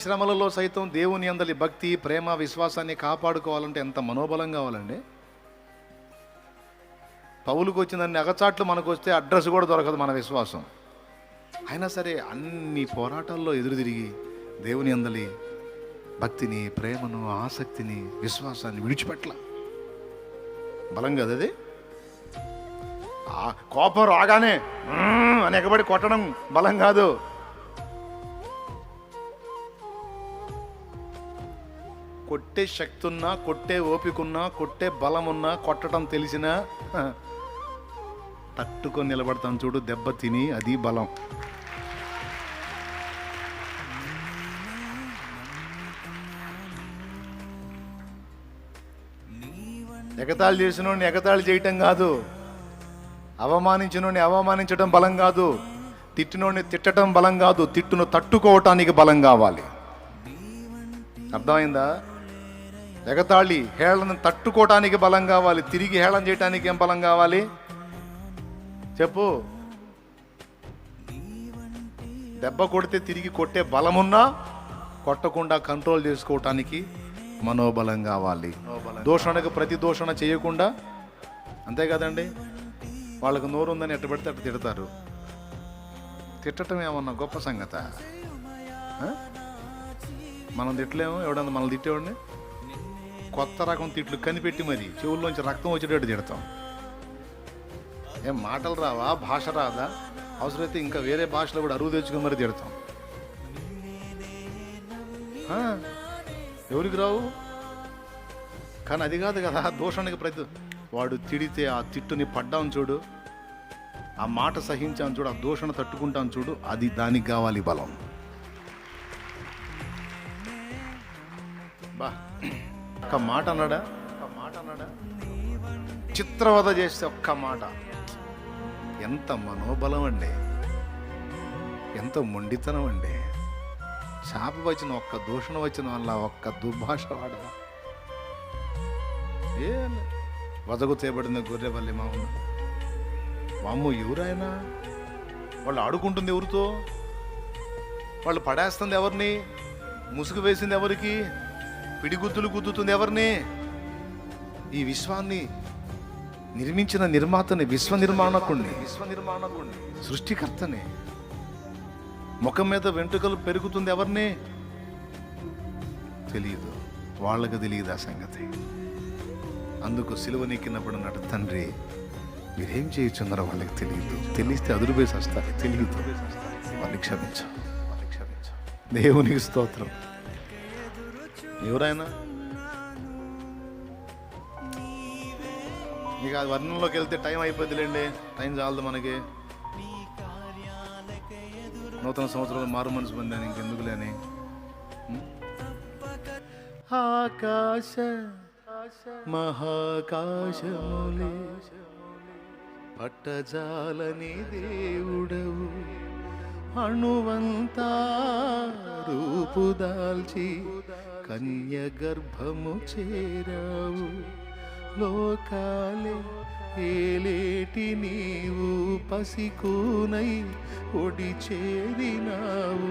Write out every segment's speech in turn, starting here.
శ్రమలలో సైతం దేవుని అందలి భక్తి ప్రేమ విశ్వాసాన్ని కాపాడుకోవాలంటే ఎంత మనోబలం కావాలండి? పౌలుకు వచ్చిందని అగచాట్లు మనకు వస్తే అడ్రస్ కూడా దొరకదు మన విశ్వాసం. అయినా సరే అన్ని పోరాటాల్లో ఎదురు తిరిగి దేవుని అందలి భక్తిని ప్రేమను ఆసక్తిని విశ్వాసాన్ని విడిచిపెట్టల బలం కదా అది. ఆ కోపం రాగానే అనేకబడి కొట్టడం బలం కాదు. కొట్టే శక్తి ఉన్నా కొట్టే ఓపిక ఉన్నా కొట్టే బలం ఉన్నా కొట్టడం తెలిసినా తట్టుకొని నిలబడతాం చూడు దెబ్బ తిని అది బలం. ఎగతాళి చేసినోడిని ఎగతాళి చేయటం కాదు. అవమానించినోడిని అవమానించడం బలం కాదు. తిట్టినోడిని తిట్టడం బలం కాదు. తిట్టును తట్టుకోవటానికి బలం కావాలి. అర్థమైందా? ఎగతాళి హేళన తట్టుకోవటానికి బలం కావాలి తిరిగి హేళన చేయటానికి ఏం బలం కావాలి? చెప్పు. దెబ్బ కొడితే తిరిగి కొట్టే బలమున్నా కొట్టకుండా కంట్రోల్ చేసుకోవటానికి మనోబలం కావాలి. దూషణకు ప్రతి దూషణ చేయకుండా అంతే కదండి? వాళ్ళకు నోరు ఉందని ఎట్ట పెడితే అట్ట తిడతారు. తిట్టడం ఏమన్నా గొప్ప సంగత? మనం తిట్టలేము? ఎవడన్నా మనల్ని తిట్టేవాడిని? కొత్త రకం తిట్లు కనిపెట్టి మరి చెవుల్లోంచి రక్తం వచ్చేటట్టు తిడతాం. ఏం మాటలు రావా? భాష రాదా? అవసరమైతే ఇంకా వేరే భాషలో కూడా అరువు తెచ్చుకుని మరి తిడతాం. ఎవరికి రావు? కానీ అది కాదు కదా దోషానికి ప్రతి వాడు తిడితే ఆ తిట్టుని పడ్డాం చూడు ఆ మాట సహించాను చూడు ఆ దోషణ తట్టుకుంటాం చూడు అది దానికి కావాలి బలం. బా. ఒక్క మాట అన్నాడా? ఒక్క మాట అన్నాడా? చిత్రవద చేస్తే ఒక్క మాట. ఎంత మనోబలం అండి. ఎంత మొండితనం అండి. శాప వచ్చిన ఒక్క దూషణ వచ్చిన వల్ల ఒక్క దుర్భాష వాడదా ఏ? వదగు చేయబడిన గొర్రెవల్లి మా ఉన్న వామ్ము ఎవరైనా వాళ్ళు ఆడుకుంటుంది ఎవరితో? వాళ్ళు పడేస్తుంది ఎవరిని? ముసుగు వేసింది ఎవరికి? పిడిగుద్దులు గుద్దుతుంది ఎవరిని? ఈ విశ్వాన్ని నిర్మించిన నిర్మాతని విశ్వ నిర్మాణకుణ్ణి విశ్వ నిర్మాణకుణ్ణి సృష్టికర్తని. ముఖం మీద వెంట్రుకలు పెరుగుతుంది ఎవరిని? తెలియదు. వాళ్ళకు తెలియదు ఆ సంగతి. అందుకు సిలువనెక్కినప్పుడు అన్నాడు తండ్రి మీరేం చేయుచున్నారో వాళ్ళకి తెలియదు. తెలిస్తే అదురుపేసి వస్తారు తెలియదు. వాళ్ళని క్షమించు. వాళ్ళని క్షమించు. దేవునికి స్తోత్రం. ఎవరైనా? ఇక అది వర్ణంలోకి వెళ్తే టైం అయిపోద్దిలేండి. టైం చాలదు మనకి. నూతన సంవత్సరంలో మారు మనసు పొందాను ఇంకెందుకులే అని. ఆకాశ మహాకాశములే పట్టజాలని దేవుడవు. అణువంతా రూపుదాల్చి కన్య గర్భము చేరావు. లోకాలే ఏలేటి నీవు పసికూనై ఒడి చేరినావు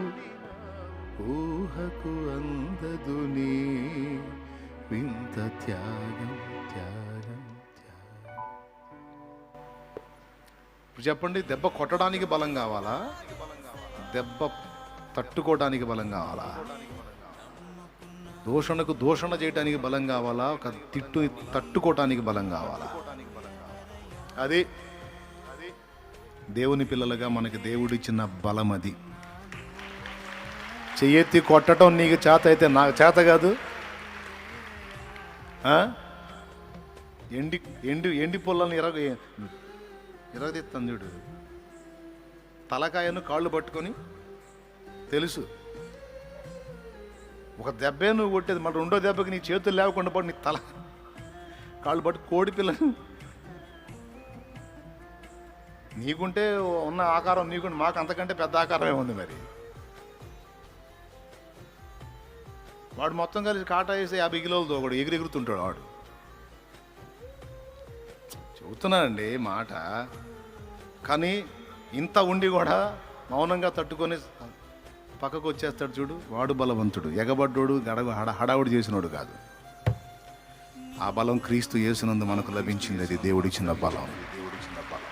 ఊహకు అందదు నీ వింత త్యాగం త్యాగం త్యాగం ఇప్పుడు చెప్పండి దెబ్బ కొట్టడానికి బలం కావాలా? దెబ్బ తట్టుకోవడానికి బలం కావాలా? దూషణకు దూషణ చేయడానికి బలం కావాలా? ఒక తిట్టు తట్టుకోవటానికి బలం కావాలా? అది దేవుని పిల్లలుగా మనకి దేవుడిచ్చిన బలం అది. చెయ్యెత్తి కొట్టడం నీకు చేత అయితే నాకు చేత కాదు. ఎండి ఎండి ఎండి పొలాలను ఇరగ ఎరగదీస్తాను చూడు. తలకాయను కాళ్ళు పట్టుకొని తెలుసు. ఒక దెబ్బే నువ్వు కొట్టేది మళ్ళీ రెండో దెబ్బకి నీ చేతులు లేకుండా పడి నీ తల కాళ్ళు పట్టు కోడి పిల్లను నీకుంటే ఉన్న ఆకారం నీకుంటే మాకు అంతకంటే పెద్ద ఆకారమే ఉంది మరి. వాడు మొత్తం కలిసి కాటా వేసి యాభై కిలోలు తోగడు ఎగిరెగురుతుంటాడు వాడు. చెబుతున్నానండి మాట. కానీ ఇంత ఉండి కూడా మౌనంగా తట్టుకొని పక్కకు వచ్చేస్తాడు చూడు. వాడు బలవంతుడు. ఎగబడ్డోడు గడ హడ హడావుడి చేసినోడు కాదు. ఆ బలం క్రీస్తు యేసునందు మనకు లభించింది అది దేవుడిచ్చిన బలం దేవుడిచ్చిన బలం.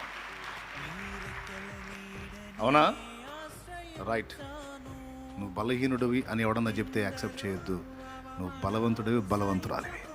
అవునా? రైట్. నువ్వు బలహీనుడివి అని ఎవడన్నా చెప్తే యాక్సెప్ట్ చేయొద్దు. నువ్వు బలవంతుడివి బలవంతురాలివి.